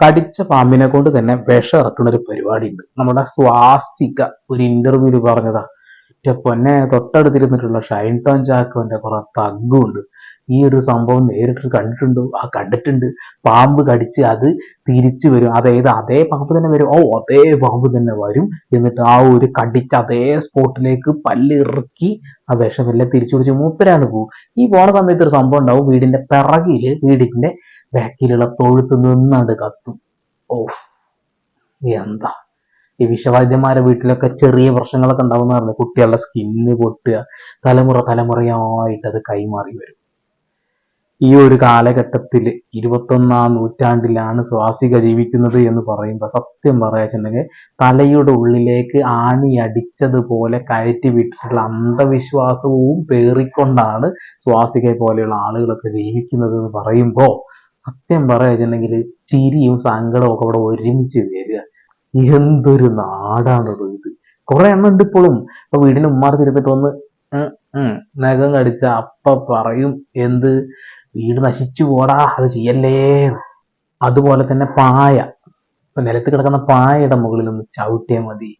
കടിച്ച പാമ്പിനെ കൊണ്ട് തന്നെ വിഷം ഇറക്കുന്ന ഒരു പരിപാടി ഉണ്ട് നമ്മുടെ സ്വാസിക ഒരു ഇന്റർവ്യൂൽ പറഞ്ഞതാ പൊന്നെ തൊട്ടടുത്തിരുന്നിട്ടുള്ള ഷൈൻ ടോൺ ചാക്കോന്റെ കുറെ തഗ്ഗും ഉണ്ട് ഈ ഒരു സംഭവം നേരിട്ട് കണ്ടിട്ടുണ്ടോ? ആ കണ്ടിട്ടുണ്ട്. പാമ്പ് കടിച്ച് അത് തിരിച്ചു വരും. അതായത് അതേ പാമ്പ് തന്നെ വരും. ഓ അതേ പാമ്പ് തന്നെ വരും. എന്നിട്ട് ആ ഒരു കടിച്ച അതേ സ്പോട്ടിലേക്ക് പല്ലിറക്കി ആ വിഷമെല്ലാം തിരിച്ചു പിടിച്ച് മൂപ്പരാണ് പോകും ഈ പോണ സമയത്ത് ഒരു സംഭവം ഉണ്ടാവും. വീടിന്റെ പിറകിൽ വീടിന്റെ ബാക്കിലുള്ള തൊഴുത്ത് നിന്നാണ്ട് കത്തും. ഓ എന്താ? ഈ വിഷവൈദ്യന്മാരെ വീട്ടിലൊക്കെ ചെറിയ പ്രശ്നങ്ങളൊക്കെ ഉണ്ടാവുന്ന പറഞ്ഞു കുട്ടികളുടെ സ്കിന്ന് പൊട്ടുക. തലമുറ തലമുറയായിട്ട് അത് കൈമാറി വരും. ഈ ഒരു കാലഘട്ടത്തിൽ ഇരുപത്തൊന്നാം നൂറ്റാണ്ടിലാണ് സ്വാസിക ജീവിക്കുന്നത് എന്ന് പറയുമ്പോൾ സത്യം പറയാച്ചുണ്ടെങ്കിൽ തലയുടെ ഉള്ളിലേക്ക് ആണി അടിച്ചതുപോലെ കയറ്റി വിട്ടിട്ടുള്ള അന്ധവിശ്വാസവും പേറിക്കൊണ്ടാണ് സ്വാസികയെ പോലെയുള്ള ആളുകളൊക്കെ ജീവിക്കുന്നത് എന്ന് പറയുമ്പോൾ സത്യം പറയാച്ചുണ്ടെങ്കിൽ ചിരിയും സങ്കടവും ഒക്കെ അവിടെ ഒരുമിച്ച് വരിക. എന്തൊരു നാടാണത് ഇത്. കുറെ എണ്ണം ഉണ്ട് ഇപ്പോഴും ഇപ്പൊ വീടിന് ഉമ്മാർ തിരുത്തിട്ട് വന്ന് നഖം കടിച്ച അപ്പ പറയും എന്ത് വീട് നശിച്ചു പോടാ അത് ചെയ്യല്ലേ. അതുപോലെ തന്നെ പായ. ഇപ്പൊ നിലത്ത് കിടക്കുന്ന പായയുടെ മുകളിൽ ഒന്ന് ചവിട്ടിയാൽ മതി.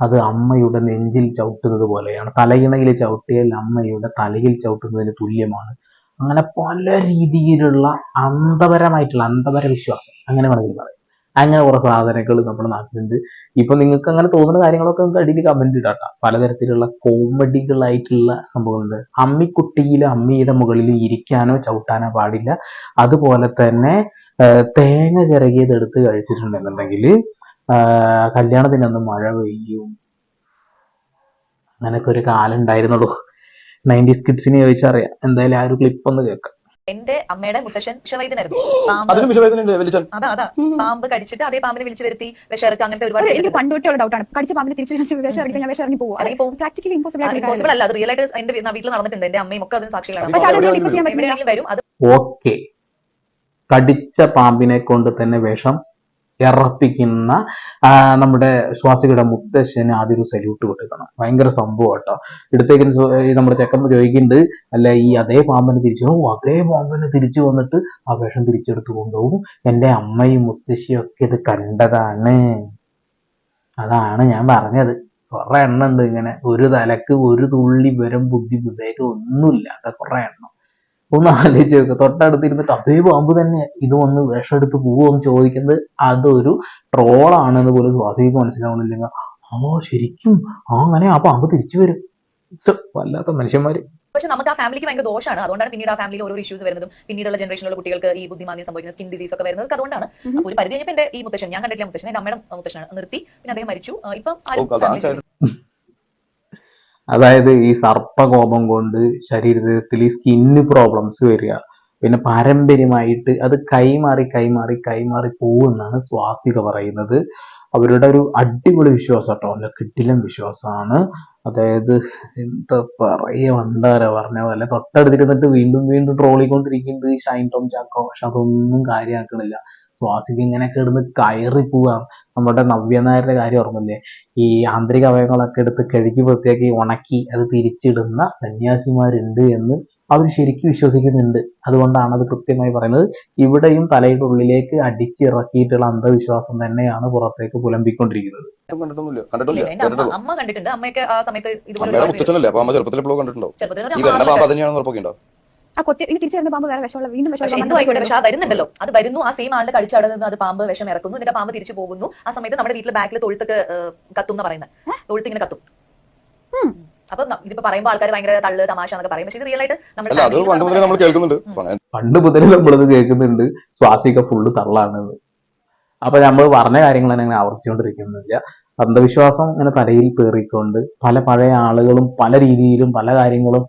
അത് അമ്മയുടെ നെഞ്ചിൽ ചവിട്ടുന്നത് പോലെയാണ്. തലയിണയിൽ ചവിട്ടിയാൽ അമ്മയുടെ തലയിൽ ചവിട്ടുന്നതിന് തുല്യമാണ്. അങ്ങനെ പല രീതിയിലുള്ള അന്ധപരമായിട്ടുള്ള അന്ധപര വിശ്വാസം അങ്ങനെ വേണമെങ്കിൽ പറയാം. അങ്ങനെ കുറെ സാധനങ്ങൾ നമ്മുടെ നാട്ടിലുണ്ട്. ഇപ്പൊ നിങ്ങൾക്ക് അങ്ങനെ തോന്നുന്ന കാര്യങ്ങളൊക്കെ നിങ്ങൾക്ക് അടിയിൽ കമന്റ് ഇടാട്ട. പലതരത്തിലുള്ള കോമഡികളായിട്ടുള്ള സംഭവങ്ങളുണ്ട്. അമ്മിക്കുട്ടിയിലും അമ്മിയുടെ മുകളിൽ ഇരിക്കാനോ ചവിട്ടാനോ പാടില്ല. അതുപോലെ തന്നെ തേങ്ങ ചിറകിയത് എടുത്ത് കഴിച്ചിട്ടുണ്ടെന്നുണ്ടെങ്കിൽ കല്യാണത്തിന് അന്ന് മഴ പെയ്യും. അങ്ങനൊക്കെ ഒരു കാലം ഉണ്ടായിരുന്നുള്ളൂ. നയന്റീസ് കിഡ്സിനെ ചോദിച്ചറിയാം എന്തായാലും ആ ഒരു ക്ലിപ്പ് ഒന്ന് കേൾക്കാം. എന്റെ അമ്മയുടെ മുത്തശ്ശൻ വിഷവൈദ്യനായിരുന്നു. പാമ്പ്. അതിനും വിഷവേദനയുണ്ട് വലിച്ചൻ അതാ അതാ. പാമ്പ് കടിച്ചിട്ട് അതേ പാമ്പിനെ വിളിച്ചു വരുത്തി വിഷയിറക്കുക അങ്ങനത്തെ ഒരുപാട് എനിക്ക് ചെയ്തിട്ടുണ്ട്. ഡൗട്ടാണ് കടിച്ച പാമ്പിനെ തിരിച്ചു വിഷം അടിക്കാൻ ഞാൻ വിഷം ഇറങ്ങി പോകും ഇറങ്ങി പോകും. പ്രാക്ടിക്കലി ഇമ്പോസിബിൾ ആയിട്ടുള്ള ഇമ്പോസിബിൾ അല്ല. അത് റിയൽ ആയിട്ട് എന്റെ വീ- വീട്ടിൽ നടന്നിട്ടുണ്ട്. എന്റെ അമ്മയും ഒക്കെ അതിന് സാക്ഷികളാണ്. പക്ഷെ അതൊന്നും ഇപ്പൊ ചെയ്യാൻ പറ്റില്ല എവിടെയാണെങ്കിലും വരും അത് ഓക്കെ കടിച്ച പാമ്പിനെ കൊണ്ട് തന്നെ വിഷം ഇറപ്പിക്കുന്ന നമ്മുടെ ശ്വാസികളുടെ മുത്തശ്ശന് ആദ്യം ഒരു സല്യൂട്ട് കൊടുക്കണം. ഭയങ്കര സംഭവം കേട്ടോ ഇടത്തേക്ക് നമ്മുടെ ചെക്കൻ ചോദിക്കുന്നുണ്ട് അല്ല ഈ അതേ പാമ്പനെ തിരിച്ചു പോകും അതേ പാമ്പനെ തിരിച്ചു വന്നിട്ട് ആ വേഷം തിരിച്ചെടുത്ത് കൊണ്ടുപോകും. എന്റെ അമ്മയും മുത്തശ്ശിയും ഒക്കെ ഇത് കണ്ടതാണ്. അതാണ് ഞാൻ പറഞ്ഞത്. കുറെ എണ്ണം ഉണ്ട് ഇങ്ങനെ. ഒരു തലക്ക് ഒരു തുള്ളി വരം ബുദ്ധി വിവേകം ഒന്നുമില്ലാത്ത കുറെ എണ്ണം. ഒന്ന് ആലോചിച്ച് നോക്കുക തൊട്ടടുത്തിരുന്നിട്ട് അതേ പാമ്പ് തന്നെ ഇത് വന്ന് വിഷം എടുത്ത് പോവുമെന്ന് ചോദിക്കുന്നത് അതൊരു ട്രോളാണെന്ന് പോലും സ്വാസിക്ക് മനസ്സിലാവണില്ലെങ്കിൽ ആ ശരിക്കും ആ അങ്ങനെ ആ പാമ്പ് തിരിച്ചു വരും. വല്ലാത്ത മനുഷ്യന്മാര്. പക്ഷെ നമുക്ക് ആ ഫാമിലിക്ക് ഭയങ്കര ദോഷമാണ് അതുകൊണ്ടാണ് പിന്നീട് ആ ഫാമിലിയിൽ ഓരോ ഇഷ്യൂസ് വരുന്നതും പിന്നീടുള്ള ജനറേഷനിലുള്ള കുട്ടികൾക്ക് ഈ ബുദ്ധിമാന്യം സംഭവിക്കുന്ന സ്കിൻ ഡിസീസ് ഒക്കെ വരുന്നത്. അതുകൊണ്ടാണ് അപ്പൊ ഒരു പരിധി കഴിഞ്ഞപ്പോൾ എന്റെ ഈ മുത്തശ്ശൻ ഞാൻ കണ്ടിട്ടില്ല മുത്തശ്ശൻ എന്റെ അമ്മയുടെ മുത്തശ്ശനാണ്. നിർത്തി പിന്നെ അദ്ദേഹം മരിച്ചു. ആ, ഇപ്പം ആരും ഓ, അതാ family യിൽ അതായത് ഈ സർപ്പകോപം കൊണ്ട് ശരീരത്തിൽ ഈ സ്കിന്ന് പ്രോബ്ലംസ് വരിക. പിന്നെ പാരമ്പര്യമായിട്ട് അത് കൈമാറി കൈമാറി കൈമാറി പോകുമെന്നാണ് സ്വാസിക പറയുന്നത്. അവരുടെ ഒരു അടിപൊളി വിശ്വാസം കേട്ടോ. നല്ല കിട്ടിലും വിശ്വാസമാണ്. അതായത് എന്താ പറയുക വണ്ടാര പറഞ്ഞ പോലെ തൊട്ടടുത്തിരുന്നിട്ട് വീണ്ടും വീണ്ടും ട്രോളിക്കൊണ്ടിരിക്കുന്നത് ഈ ഷൈൻ ടോം ചാക്കോ. പക്ഷെ അതൊന്നും കാര്യമാക്കണില്ല സ്വാസിക ഇങ്ങനെ കിടന്ന് കയറി പോവാ നമ്മുടെ നവ്യ നായരുടെ കാര്യം ഓർമ്മയില്ലേ? ഈ ആന്തരിക അവയവങ്ങളൊക്കെ എടുത്ത് കഴുകി വൃത്തിയാക്കി ഉണക്കി അത് തിരിച്ചിടുന്ന സന്യാസിമാരുണ്ട് എന്ന് അവർ ശരിക്കും വിശ്വസിക്കുന്നുണ്ട്. അതുകൊണ്ടാണ് അത് കൃത്യമായി പറയുന്നത്. ഇവിടെയും തലയുടെ ഉള്ളിലേക്ക് അടിച്ചിറക്കിയിട്ടുള്ള അന്ധവിശ്വാസം തന്നെയാണ് പുറത്തേക്ക് പുലമ്പിക്കൊണ്ടിരിക്കുന്നത്. കണ്ടിട്ടുണ്ട്. അമ്മയൊക്കെ ആ സമയത്ത് ഇതുപോലെ ചെറുപ്പത്തിൽ ആ കൊത്തി ഇനി തിരിച്ചു വരുന്ന പാമ്പ് വേറെ വിഷമുള്ള വീണ്ടും പക്ഷെ എന്തോ ആയിക്കോട്ടെ പക്ഷെ ആ വരുന്നുണ്ടല്ലോ. അത് വരുന്നു ആ സെയിം ആളുടെ കടിച്ചടന്ന് അത് പാമ്പ് വിഷം ഇറക്കുന്നു എന്നിട്ട് പാമ്പ് തിരിച്ചു പോകുന്നു. ആ സമയത്ത് നമ്മുടെ വീട്ടിലെ ബാക്കിൽ തൊഴുത്തൊക്കെ കത്തും എന്ന് പറയുന്നത് തൊഴുത്ത് ഇങ്ങനെ കത്തും. അപ്പൊ ഇതിപ്പോ പറയുമ്പോൾ ആൾക്കാർ ഭയങ്കര തള്ള് തമാശ എന്നൊക്കെ പറയും. പക്ഷെ ഇത് റിയൽ ആയിട്ട് നമ്മൾ കേൾക്കുന്നുണ്ട്. പണ്ട് മുതലേ നമ്മളത് കേൾക്കുന്നുണ്ട്. സ്വാസിക ഫുള്ള് തള്ളാണെന്ന് അപ്പൊ നമ്മൾ പറഞ്ഞ കാര്യങ്ങൾ തന്നെ അങ്ങനെ ആവർത്തിച്ചുകൊണ്ടിരിക്കുന്നില്ല. അന്ധവിശ്വാസം ഇങ്ങനെ തലയിൽ പേറിക്കൊണ്ട് പല പഴയ ആളുകളും പല രീതിയിലും പല കാര്യങ്ങളും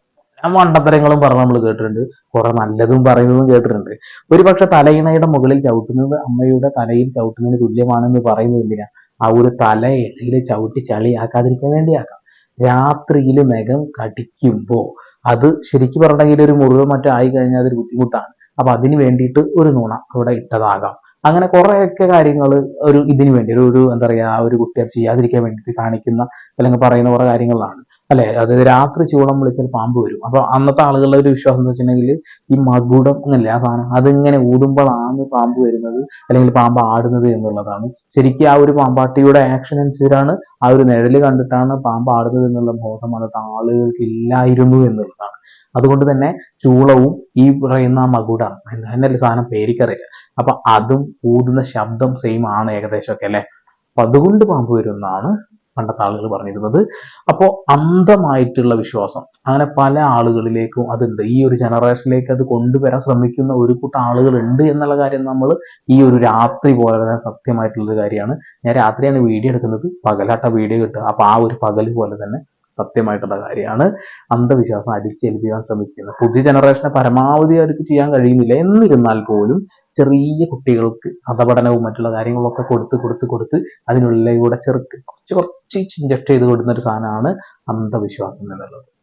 മണ്ടത്തരങ്ങളും പറഞ്ഞ് നമ്മൾ കേട്ടിട്ടുണ്ട്. കുറെ നല്ലതും പറയുന്നതും കേട്ടിട്ടുണ്ട്. ഒരുപക്ഷെ തലയിണയുടെ മുകളിൽ ചവിട്ടുന്നത് അമ്മയുടെ തലയിൽ ചവിട്ടുന്നതിന് തുല്യമാണെന്ന് പറയുന്നത് എന്തിനാ? ആ ഒരു തല ഇടയിൽ ചവിട്ടി ചളിയാക്കാതിരിക്കാൻ വേണ്ടിയാക്കാം. രാത്രിയിൽ നഖം കടിക്കുമ്പോൾ അത് ശരിക്കും പറഞ്ഞെങ്കിൽ ഒരു മുറിവ് മറ്റോ ആയി കഴിഞ്ഞാൽ അതൊരു ബുദ്ധിമുട്ടാണ്. അപ്പൊ അതിന് വേണ്ടിയിട്ട് ഒരു നുണ അവിടെ ഇട്ടതാകാം. അങ്ങനെ കുറെയൊക്കെ കാര്യങ്ങൾ ഒരു ഇതിനു വേണ്ടി ഒരു എന്താ പറയാ ആ ഒരു കുട്ടി അത് ചെയ്യാതിരിക്കാൻ വേണ്ടിയിട്ട് കാണിക്കുന്ന അല്ലെങ്കിൽ പറയുന്ന കുറെ കാര്യങ്ങളാണ്. അല്ലെ? അതായത് രാത്രി ചൂളം വിളിച്ചാൽ പാമ്പ് വരും. അപ്പൊ അന്നത്തെ ആളുകളുടെ ഒരു വിശ്വാസം എന്ന് വെച്ചിട്ടുണ്ടെങ്കിൽ ഈ മകുടം എന്നല്ലേ ആ സാധനം? അതിങ്ങനെ ഊടുമ്പോഴാണ് പാമ്പ് വരുന്നത് അല്ലെങ്കിൽ പാമ്പ് ആടുന്നത് എന്നുള്ളതാണ്. ശരിക്കും ആ ഒരു പാമ്പാട്ടിയുടെ ആക്ഷൻ അനുസരിച്ചാണ് ആ ഒരു നിഴൽ കണ്ടിട്ടാണ് പാമ്പ് ആടുന്നത് എന്നുള്ള ബോധം അന്നത്തെ ആളുകൾക്ക് ഇല്ലായിരുന്നു എന്നുള്ളതാണ്. അതുകൊണ്ട് തന്നെ ചൂളവും ഈ പറയുന്ന മകുടം എന്നല്ലേ സാധനം പേരിക്കറിയില്ല അപ്പൊ അതും ഊതുന്ന ശബ്ദം സെയിം ആണ് ഏകദേശമൊക്കെ അല്ലെ? അപ്പൊ അതുകൊണ്ട് പാമ്പ് വരുമെന്നാണ് പണ്ടത്തെ ആളുകൾ പറഞ്ഞിരുന്നത്. അപ്പോൾ അന്ധമായിട്ടുള്ള വിശ്വാസം. അങ്ങനെ പല ആളുകളിലേക്കും അതുണ്ട്. ഈ ഒരു ജനറേഷനിലേക്ക് അത് കൊണ്ടുവരാൻ ശ്രമിക്കുന്ന ഒരു കൂട്ടം ആളുകളുണ്ട് എന്നുള്ള കാര്യം നമ്മൾ ഈ ഒരു രാത്രി പോലെ തന്നെ സത്യമായിട്ടുള്ളൊരു കാര്യമാണ്. ഞാൻ രാത്രിയാണ് വീഡിയോ എടുക്കുന്നത്. പകലാട്ട വീഡിയോ കിട്ടുക. അപ്പോൾ ആ ഒരു പകൽ പോലെ തന്നെ സത്യമായിട്ടുള്ള കാര്യമാണ്. അന്ധവിശ്വാസം അടിച്ചേൽപ്പിക്കാൻ ശ്രമിക്കുന്നത് പുതിയ ജനറേഷനെ പരമാവധി അവർക്ക് ചെയ്യാൻ കഴിയുന്നില്ല. എന്നിരുന്നാൽ പോലും ചെറിയ കുട്ടികൾക്ക് അധപഠനവും മറ്റുള്ള കാര്യങ്ങളൊക്കെ കൊടുത്ത് കൊടുത്ത് കൊടുത്ത് അതിനുള്ളിലൂടെ ചെറുക്ക് കുറച്ച് കുറച്ച് ഇഞ്ചക്ട് ചെയ്ത് കൊടുക്കുന്ന ഒരു സാധനമാണ് അന്ധവിശ്വാസം എന്നുള്ളത്.